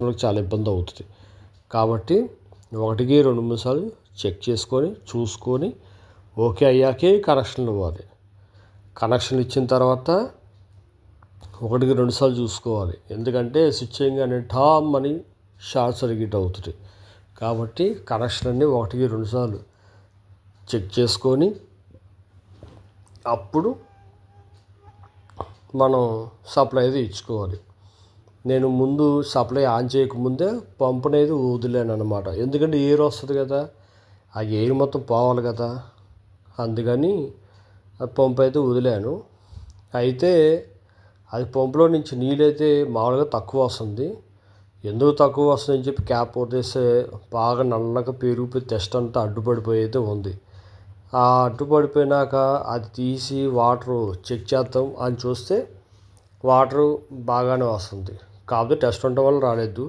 వాళ్ళకి చాలా ఇబ్బంది అవుతుంది. కాబట్టి ఒకటికి రెండు మూడు సార్లు చెక్ చేసుకొని చూసుకొని ఓకే అయ్యాకే కనెక్షన్లు ఇవ్వాలి. కనెక్షన్ ఇచ్చిన తర్వాత ఒకటికి రెండు సార్లు చూసుకోవాలి. ఎందుకంటే స్విచ్ చేయగానే టామ్ అని షార్ట్ సర్క్యూట్ అవుతుంది. కాబట్టి కనెక్షన్ అన్నీ ఒకటికి రెండు సార్లు చెక్ చేసుకొని అప్పుడు మనం సప్లై అయితే ఇచ్చుకోవాలి. నేను ముందు సప్లై ఆన్ చేయకముందే పంప్ అనేది వదిలేను అనమాట ఎందుకంటే ఎయిర్ వస్తుంది కదా ఆ ఎయిర్ మొత్తం పోవాలి కదా. అందుకని ఆ పంప్ అయితే వదిలాను అయితే అది పంపులో నుంచి నీళ్ళైతే మామూలుగా తక్కువ వస్తుంది. ఎందుకు తక్కువ వస్తుందని చెప్పి క్యాప్ వదిలేస్తే బాగా నల్లగా పెరిగిపోయి టెస్ట్ అంతా అడ్డుపడిపోయి అయితే ఉంది. ఆ అడ్డుపడిపోయినాక అది తీసి వాటర్ చెక్ చేద్దాం అని చూస్తే వాటరు బాగానే వస్తుంది. కాకపోతే టెస్ట్ ఉండటం వల్ల రాలేదు.